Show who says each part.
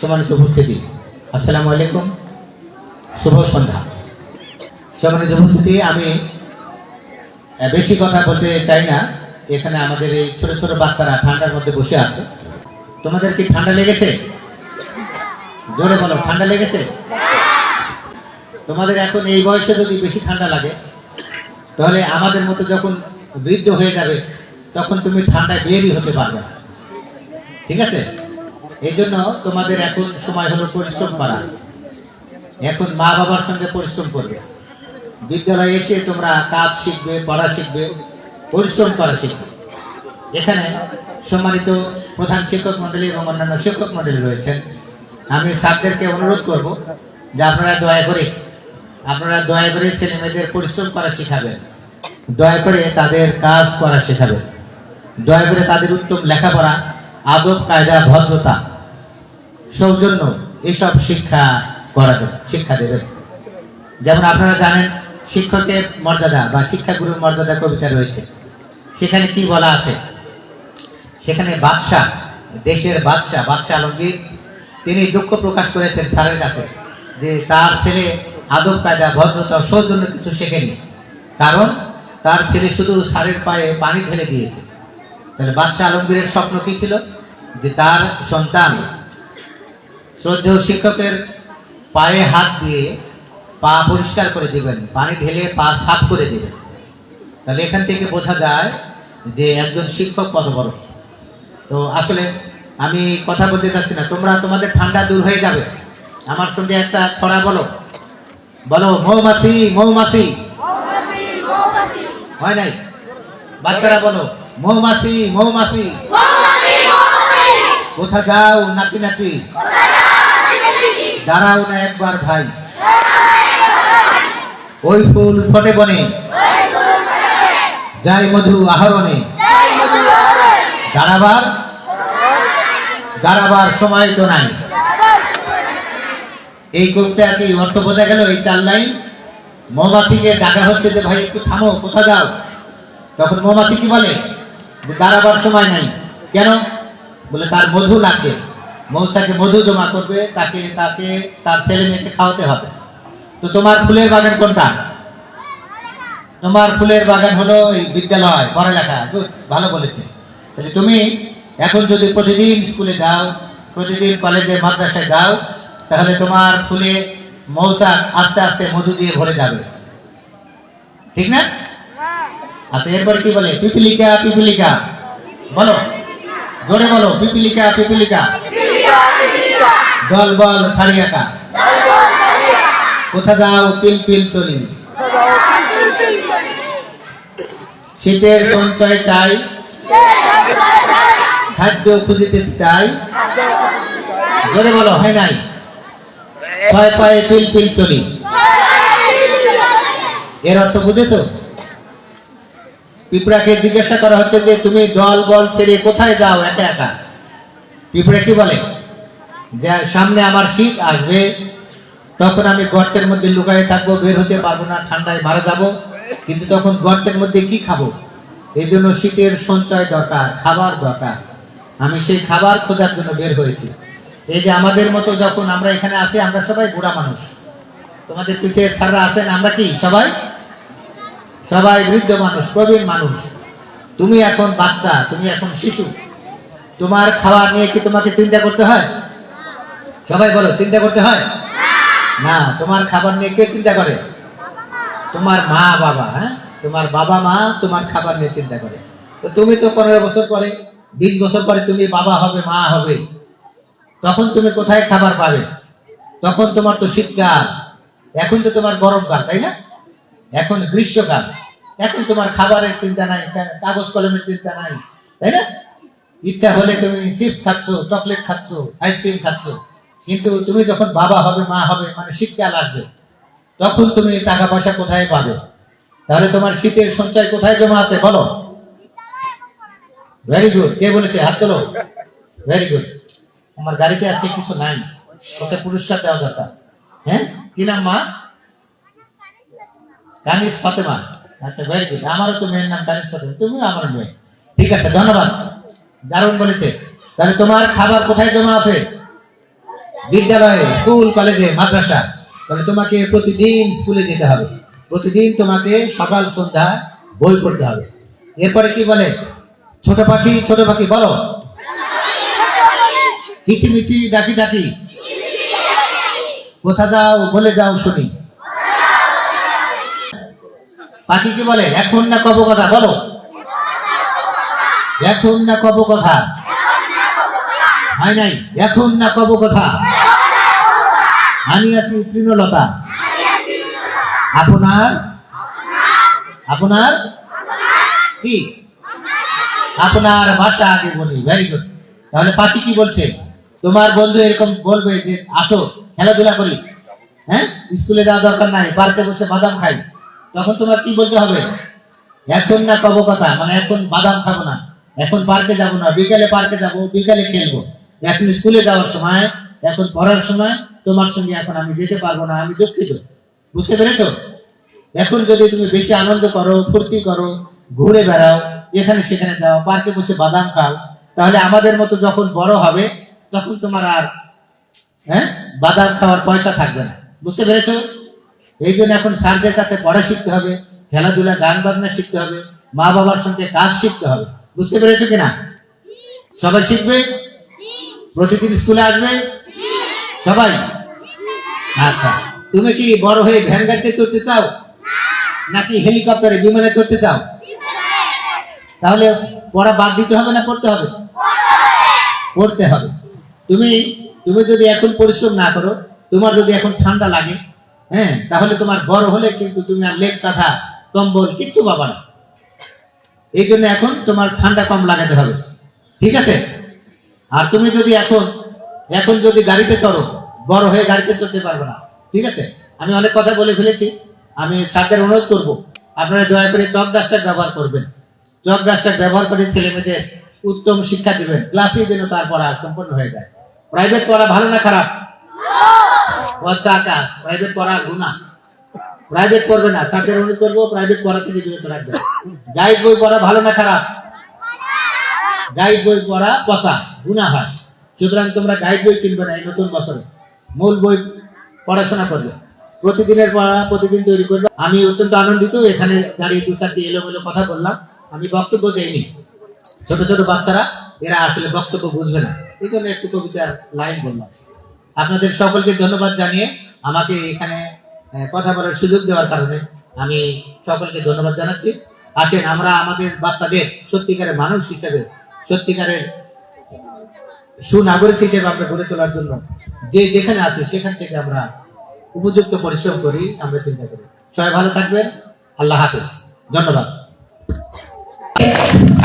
Speaker 1: সম্মানিত উপস্থিতি। আসসালামু আলাইকুম। শুভ সন্ধ্যা। সম্মানিত উপস্থিতি, আমি বেশি কথা বলতে চাই না। এখানে আমাদের এই ছোট ছোট বাচ্চারা ঠান্ডার মধ্যে বসে আছে। তোমাদের কি ঠান্ডা লেগেছে? জোরে বলো, ঠান্ডা লেগেছে? তোমাদের এখন এই বয়সে যদি বেশি ঠান্ডা লাগে, তাহলে আমাদের মতো যখন বৃদ্ধ হয়ে যাবে, তখন তুমি ঠান্ডায় বেরই হতে পারবে ঠিক আছে? এই জন্য তোমাদের এখন সময় হলো পরিশ্রম করা। এখন মা বাবার সঙ্গে পরিশ্রম করবে। বিদ্যালয়ে এসে তোমরা কাজ শিখবে, পড়া শিখবে, পরিশ্রম করা শিখবে। এখানে সম্মানিত প্রধান শিক্ষক মন্ডলী এবং অন্যান্য শিক্ষক মন্ডলী রয়েছেন। আমি স্যারদেরকে অনুরোধ করব যে আপনারা দয়া করে, আপনারা দয়া করে ছেলে মেয়েদের পরিশ্রম করা শেখাবেন। দয়া করে তাদের কাজ করা শেখাবেন। দয়া করে তাদের উত্তম লেখাপড়া, আদব, কায়দা, ভদ্রতা সৌজন্য এসব শিক্ষা করাবেন শিক্ষা দেবেন যেমন আপনারা জানেন, শিক্ষকের মর্যাদা বা শিক্ষাগুরুর মর্যাদা কবিতা রয়েছে। সেখানে কি বলা আছে? সেখানে বাদশাহ, দেশের বাদশাহ বাদশাহ আলমগীর, তিনি দুঃখ প্রকাশ করেছেন স্যারের কাছে যে তার ছেলে আদব কায়দা, ভদ্রতা, সৌজন্য কিছু শেখেনি। কারণ তার ছেলে শুধু স্যারের পায়ে পানি ঢেলে দিয়েছে। তাহলে বাদশাহ আলমগীরের স্বপ্ন কি ছিল? যে তার সন্তান শ্রদ্ধেয় শিক্ষকের পায়ে হাত দিয়ে পা পরিষ্কার করে দেবেন পানি ঢেলে পা সাফ করে দেবেন। তাহলে এখান থেকে বোঝা যায় যে একজন শিক্ষক কত বড়। তো আসলে আমি কথা বলতে চাচ্ছি না তোমরা তোমাদের ঠান্ডা দূর হয়ে যাবে। আমার সঙ্গে একটা ছড়া বলো। বলো মৌমাছি মৌমাছি। হয় নাই? বাচ্চারা বলো মৌমাছি মৌমাছি। কোথা যাও নাচি নাচি। দাঁড়াও না একবার ভাই। ওই ফুল ফটে বনে। যাই মধু আহরণে। দাঁড়াবার দাঁড়াবার সময় তো নাই। এই করতে আর কি অর্থ বোঝা গেল? এই চার লাইন মৌমাছিকে ডাকা হচ্ছে যে, ভাই, একটু থামো কোথা যাও। তখন মৌমাছি কি বলে? যে দাঁড়াবার সময় নাই। কেন? বলে, তার মধু লাগবে। মৌসাকে মধু জমা করবে, তাকে তাকে, তার ছেলে মেয়েকে খাওয়াতে হবে। তো তোমার ফুলের বাগান কোনটা? তোমার ফুলের বাগান হলো এই বিদ্যালয়, পড়ালেখা। গুড, ভালো বলেছে। তাহলে তুমি এখন যদি প্রতিদিন স্কুলে যাও, প্রতিদিন কলেজে, মাদ্রাসায় যাও, তাহলে তোমার ফুলে মৌচাক আস্তে আস্তে মধু দিয়ে ভরে যাবে। ঠিক না? আচ্ছা এরপরে কি বলে? পিপিলিকা পিপিলিকা। বলো। জোরে বলো, পিপিলিকা পিপিলিকা। দল বল ছাড়িয়াকা কোথা যাও পিল পিল চলি। শীতের সঞ্চয় চাই। খাদ্য খুঁজিতে চাই। জোরে বলো হয় নাই? ছয় পায়ে পিল পিল চলি। এর অর্থ বুঝেছ? পিঁপড়াকে জিজ্ঞাসা করা হচ্ছে যে তুমি দল বল ছেড়ে কোথায় যাও একা একা? পিঁপড়া কি বলে? যে সামনে আমার শীত আসবে, তখন আমি গর্তের মধ্যে লুকায়ে থাকব, বের হতে পারব না, ঠান্ডায় মারা যাব। কিন্তু তখন গর্তের মধ্যে কি খাব? এই জন্য শীতের সঞ্চয় দরকার, খাবার দরকার। আমি সেই খাবার খোঁজার জন্য বের হয়েছি। এই যে আমাদের মতো যখন আমরা এখানে আছি, আমরা সবাই বুড়া মানুষ। তোমাদের পিছিয়ে স্যাররা আছেন, আমরা কি, সবাই? সবাই বৃদ্ধ মানুষ, প্রবীণ মানুষ। তুমি এখন বাচ্চা, তুমি এখন শিশু। তোমার খাওয়া নিয়ে কি তোমাকে চিন্তা করতে হয়? সবাই বলো, চিন্তা করতে হয়? না, তোমার খাবার নিয়ে কে চিন্তা করে? তোমার মা বাবা হ্যাঁ? তোমার বাবা মা তোমার খাবার নিয়ে চিন্তা করে। তো তুমি তো পনেরো বছর পরে, বিশ বছর পরে তুমি বাবা হবে, মা হবে। তখন তুমি কোথায় খাবার পাবে? তখন তোমার তো শীতকাল। এখন তো তোমার গরমকাল, তাই না? এখন গ্রীষ্মকাল। এখন তোমার খাবারের চিন্তা নাই কাগজ কলমের চিন্তা নাই, তাই না? ইচ্ছা হলে তুমি চিপস খাচ্ছ, চকলেট খাচ্ছ, আইসক্রিম খাচ্ছ। কিন্তু তুমি যখন বাবা হবে, মা হবে মানে শীতকাল আসবে তখন তুমি টাকা পয়সা কোথায় পাবে? তাহলে তোমার শীতের সঞ্চয় কোথায় জমা আছে বলো? ভেরি গুড কে বলেছে? হাত তোলো। ভেরি গুড আমার গাড়িতে আজকে কিছু নাই। ওকে পুরস্কার দেওয়া দরকার। হ্যাঁ? কি নাম, মা? কানিস ফাতেমা। আচ্ছা ভেরি গুড আমারও তো মেয়ের নাম কানিস ফাতেমা। তুমিও আমার মেয়ে। ঠিক আছে, ধন্যবাদ। দারুণ বলেছে। তাহলে তোমার খাবার কোথায় জমা আছে? বিদ্যালয়ে, স্কুল, কলেজে, মাদ্রাসা, তাহলে তোমাকে প্রতিদিন স্কুলে যেতে হবে। প্রতিদিন তোমাকে সকাল, সন্ধ্যা বই পড়তে হবে। এরপরে কি বলে? ছোট পাখি ছোট পাখি, বলো। কিচিমিচি, ডাকি ডাকি। কোথা যাও, বলে যাও শুনি। পাখি কি বলে? এখন না কব কথা, বলো। এখন না কব কথা। হয় নাই? এখন না কব কথা। আমি আছি তৃণলতা। আপনার? আপনার? কি? আপনার ভাষা আগে বলি ভেরি গুড তাহলে পাখি কি বলছে? তোমার বন্ধু এরকম বলবে যে, আসো, খেলাধুলা করি। হ্যাঁ? স্কুলে যাওয়া দরকার নাই, পার্কে বসে বাদাম খাই। তখন তোমার কি বলতে হবে? এখন না কব কথা মানে এখন বাদাম খাব না। এখন পার্কে যাব না, বিকালে পার্কে যাব, বিকালে খেলব। এখন স্কুলে যাওয়ার সময়, এখন পড়ার সময় তোমার সঙ্গে এখন আমি যেতে পারব না আমি দুঃখিত। বুঝতে পেরেছ? এখন যদি তুমি বেশি আনন্দ করো ফুর্তি করো ঘুরে বেড়াও এখানে সেখানে যাও পার্কে বসে বাদাম খাও তাহলে আমাদের মতো যখন বড় হবে তখন তোমার আর হ্যাঁ? বাদাম খাওয়ার পয়সা থাকবে না। বুঝতে পেরেছ? এই জন্য এখন স্যারদের কাছে পড়া শিখতে হবে খেলাধুলা গান বাজনা শিখতে হবে মা বাবার সঙ্গে কাজ শিখতে হবে। বুঝতে পেরেছ কিনা? সবাই শিখবে? প্রতিদিন স্কুলে আসবে? সবাই? আচ্ছা তুমি কি বড় হয়ে ভ্যান গাড়িতে চড়তে চাও? নাকি হেলিকপ্টারে বিমানে চড়তে চাও? তাহলে পড়া বাদ দিতে হবে না, পড়তে হবে? পড়তে হবে। তুমি তুমি যদি এখন পরিশ্রম না করো, তোমার যদি এখন ঠান্ডা লাগে হ্যাঁ তাহলে তোমার বড় হলে কিন্তু তুমি আর লেপ, কাঁথা, কম্বল কিচ্ছু পাবা না। এই জন্য এখন তোমার ঠান্ডা কম লাগাতে হবে। ঠিক আছে? আর তুমি যদি এখন এখন যদি গাড়িতে চড়ো বড় হয়ে গাড়িতে চড়তে পারবে না। ঠিক আছে? আমি অনেক কথা বলে ফেলেছি। আমি স্যারদের অনুরোধ করব, আপনারা দয়া করে চক ডাস্টার ব্যবহার করবেন। চক ডাস্টার ব্যবহার করে ছেলে মেয়েদের উত্তম শিক্ষা দিবেন। ক্লাসে যেন তার পড়া সম্পন্ন হয়ে যায়। প্রাইভেট পড়া ভালো না খারাপ? প্রাইভেট পড়া গুণা। প্রাইভেট পড়বে না। স্যারদের অনুরোধ করব প্রাইভেট পড়া থেকে বিরত রাখবেন। গাইড বই পড়া ভালো না খারাপ? গাইড বই পড়া পচা, গুণা হয়। সুতরাং তোমরা গাইড বই কিনবে না এই নতুন বছরে। মূল বই পড়াশোনা করবে। প্রতিদিনের পড়া, প্রতিদিন তৈরি করবে। আমি অত্যন্ত আনন্দিত, এখানে দাঁড়িয়ে দু চারটি এলোমেলো কথা বললাম। আমি বক্তব্য দেইনি। ছোট ছোট বাচ্চারা, এরা আসলে বক্তব্য বুঝবে না। এই জন্য একটু কবিতার লাইন বললাম। আপনাদের সকলকে ধন্যবাদ জানিয়ে আমাকে এখানে কথা বলার সুযোগ দেওয়ার কারণে আমি সকলকে ধন্যবাদ জানাচ্ছি। আসেন, আমরা আমাদের বাচ্চাদের সত্যিকারের মানুষ হিসেবে, সত্যিকারের সুনাগরিক হিসেবে আমরা গড়ে তোলার জন্য যে যেখানে আছে, সেখান থেকে আমরা উপযুক্ত পরিশ্রম করি, আমরা চিন্তা করি। সবাই ভালো থাকবেন। আল্লাহ হাফেজ। ধন্যবাদ।